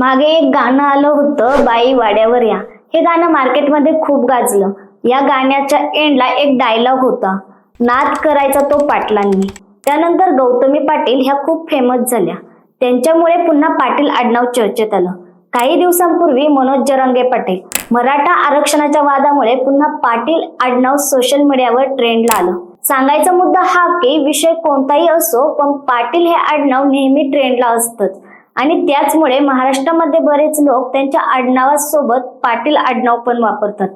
मागे एक गाणं आलं होतं बाई वाड्यावर या. हे गाणं मार्केटमध्ये खूप गाजलं. या गाण्याच्या एंडला एक डायलॉग होता. नाद करायचा तो पाटलांनी. त्यानंतर गौतमी पाटील ह्या खूप फेमस झाल्या. त्यांच्यामुळे पुन्हा पाटील आडनाव चर्चेत आलं. काही दिवसांपूर्वी मनोज जरंगे पाटील मराठा आरक्षणाच्या वादामुळे पुन्हा पाटील आडनाव सोशल मीडियावर ट्रेंडला आलं. सांगायचा मुद्दा हा की विषय कोणताही असो पण पाटील हे आडनाव नेहमी ट्रेंडला असतंच. आणि त्याचमुळे महाराष्ट्रामध्ये बरेच लोक त्यांच्या आडनावासोबत पाटील आडनाव पण वापरतात.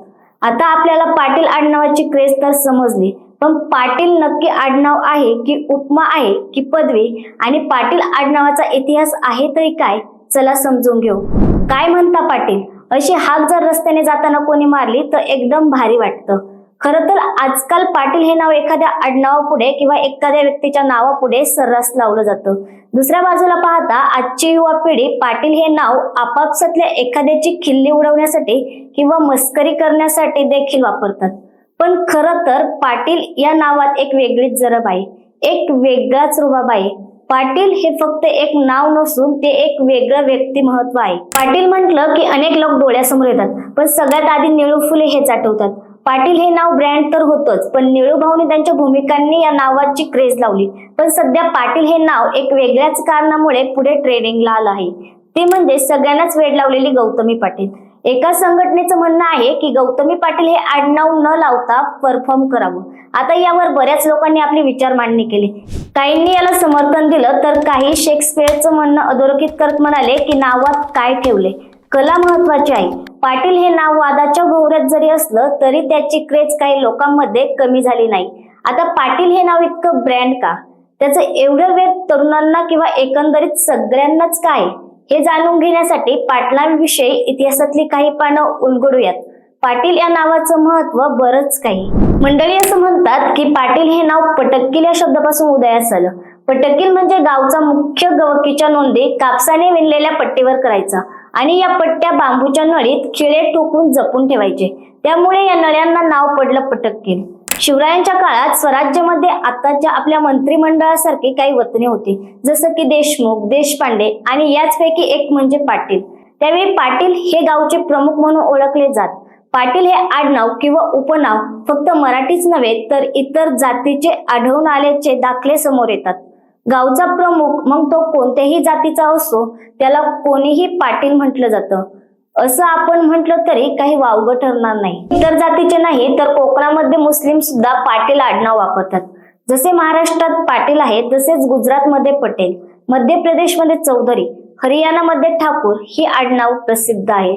आता आपल्याला पाटील आडनावाची क्रेज तर समजली पण पाटील नक्की आडनाव आहे की उपमा आहे की पदवी? आणि पाटील आडनावाचा इतिहास आहे तरी काय? चला समजून घेऊ. काय म्हणता पाटील? अशी हाक जर रस्त्याने जाताना कोणी मारली तर एकदम भारी वाटतं. खरं तर आजकाल पाटील हे नाव एखाद्या आडनावापुढे किंवा एखाद्या व्यक्तीच्या नावापुढे सर्रास लावलं जातं. दुसऱ्या बाजूला पाहता आजची युवा पिढी पाटील हे नाव आपापसातल्या एखाद्याची खिल्ली उडवण्यासाठी किंवा मस्करी करण्यासाठी देखील वापरतात. पण खरं तर पाटील या नावात एक वेगळीच जरब आहे एक वेगळाच रुबाब आहे पाटील हे फक्त एक नाव नसून ते एक वेगळं व्यक्तिमहत्व आहे. पाटील म्हटलं की अनेक लोक डोळ्यासमोर येतात पण सगळ्यात आधी निळू फुले हेच आठवतात. पाटील हे नाव ब्रँड तर होतच पण निळूभाऊने त्यांच्या भूमिकांनी या नावाची क्रेज लावली. पण सध्या पाटील हे नाव एक वेगळ्याच कारणामुळे पुढे ट्रेडिंगला आलं आहे. ते म्हणजे सगळ्यांनाच वेड लावलेली गौतमी पाटील. एका संघटनेचं म्हणणं आहे की गौतमी पाटील हे आडनाव न लावता परफॉर्म करावं. आता यावर बऱ्याच लोकांनी आपली विचार मांडणी केली. काहींनी याला समर्थन दिलं तर काही शेक्सपियरचं म्हणणं अधोरेखित करत म्हणाले की नावात काय ठेवले कला महत्वाची आहे. पाटील हे नाव वादाच्या भोवऱ्यात जरी असलं तरी त्याची क्रेज काही लोकांमध्ये कमी झाली नाही. आता पाटील हे नाव इतकं ब्रँड का? त्याचं एवढं वेळ तरुणांना किंवा एकंदरीत सगळ्यांनाच काय? हे जाणून घेण्यासाठी पाटलांविषयी इतिहासातली काही पानं उलगडूयात. पाटील या नावाचं महत्त्व बरंच काही. मंडळी असं म्हणतात की पाटील हे नाव पटक्कील या शब्दापासून उदयास आलं पटक्कील म्हणजे गावचा मुख्य गवकीच्या नोंदी कापसाने विणलेल्या पट्टीवर करायचा. आणि या पट्ट्या बांबूच्या नळीत खिळे टोकून जपून ठेवायचे. त्यामुळे या नळ्यांना नाव पडलं पटक्किल शिवरायांच्या काळात स्वराज्यामध्ये आताच्या आपल्या मंत्रिमंडळासारखी काही वतने होती. जसं की देशमुख देशपांडे आणि याचपैकी एक म्हणजे पाटील. त्यावेळी पाटील हे गावचे प्रमुख म्हणून ओळखले जात. पाटील हे आडनाव किंवा उपनाव फक्त मराठीच नव्हे तर इतर जातीचे आढळून आल्याचे दाखले समोर येतात. गावचा प्रमुख मग तो कोणत्याही जातीचा असो त्याला कोणीही पाटील म्हटलं जातं. असं आपण म्हटलं तरी काही वावगं ठरणार नाही. इतर जातीचे नाही तर कोकणामध्ये मुस्लिम सुद्धा पाटील आडनाव वापरतात. जसे महाराष्ट्रात पाटील आहेत तसेच गुजरातमध्ये पटेल मध्य प्रदेशमध्ये चौधरी हरियाणामध्ये ठाकूर ही आडनाव प्रसिद्ध आहे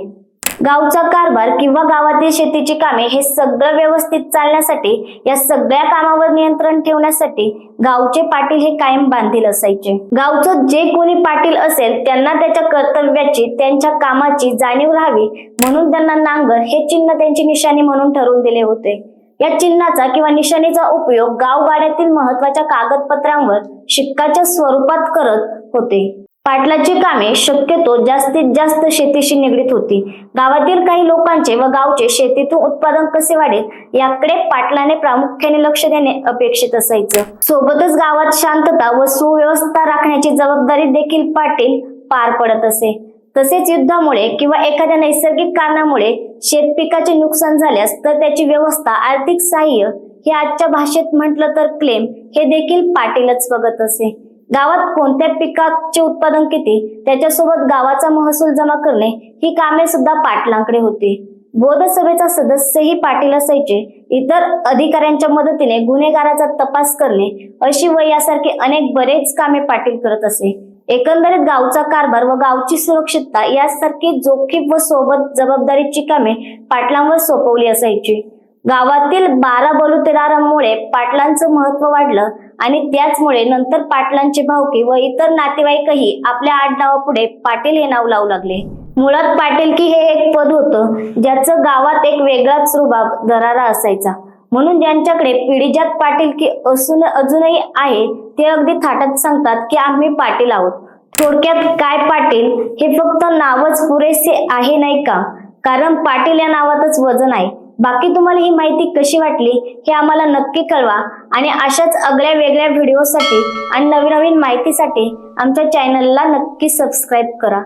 गावचा कारभार किंवा गावातील शेतीची कामे हे सगळं व्यवस्थित चालण्यासाठी या सगळ्या कामावर नियंत्रण ठेवण्यासाठी गावचे पाटील हे कायम बांधील असायचे. गावचं जे कोणी पाटील असेल त्यांना त्याच्या कर्तव्याची त्यांच्या कामाची जाणीव राहावी म्हणून त्यांना नांगर हे चिन्ह त्यांची निशाणी म्हणून ठरवून दिले होते. या चिन्हाचा किंवा निशाणीचा उपयोग गावगाड्यातील महत्त्वाच्या कागदपत्रांवर शिक्काच्या स्वरूपात करत होते. पाटलाची कामे शक्यतो जास्तीत जास्त शेतीशी निगडीत होती. गावातील काही लोकांचे व गावचे शेतीतून उत्पादन कसे वाढेल याकडे पाटलाने प्रामुख्याने लक्ष देणे अपेक्षित असायचं. सोबतच गावात शांतता व सुव्यवस्था राखण्याची जबाबदारी देखील पाटील पार पडत असे. तसेच युद्धामुळे किंवा एखाद्या नैसर्गिक कारणामुळे शेतपिकाचे नुकसान झाल्यास तर त्याची व्यवस्था आर्थिक सहाय्य हे आजच्या भाषेत म्हटलं तर क्लेम हे देखील पाटीलच बघत असे. गावात कोणत्या पिकाचे उत्पादन किती त्याच्यासोबत गावाचा महसूल जमा करणे ही कामे सुद्धा पाटलांकडे होती. बौद्ध सभेचा सदस्यही पाटील असायचे. इतर अधिकाऱ्यांच्या मदतीने गुन्हेगाराचा तपास करणे अशी व यासारखी अनेक बरेच कामे पाटील करत असे. एकंदरीत गावचा कारभार व गावची सुरक्षितता यासारखी जोखीम व सोबत जबाबदारीची कामे पाटलांवर सोपवली असायची. गावातील बारा बलुतेदारांमुळे पाटलांचं महत्त्व वाढलं आणि त्याचमुळे नंतर पाटलांचे भावकी व इतर नातेवाईकही आपल्या आठ आडनावापुढे पाटील हे नाव लावू लागले. मुळात पाटीलकी हे एक पद होतं ज्याचं गावात एक वेगळाच रुबाब दरारा असायचा. म्हणून ज्यांच्याकडे पिढीजात पाटीलकी असून अजूनही आहे ते अगदी थाटात सांगतात की आम्ही पाटील आहोत. थोडक्यात काय पाटील? हे फक्त नावच पुरेसे आहे नाही का? कारण पाटील या नावातच वजन आहे. बाकी तुम्हाला ही माहिती कशी वाटली हे आम्हाला नक्की कळवा. आणि अशाच आगळ्या वेगळ्या व्हिडिओसाठी आणि नवीन नवीन माहितीसाठी आमच्या चॅनलला नक्की सबस्क्राईब करा.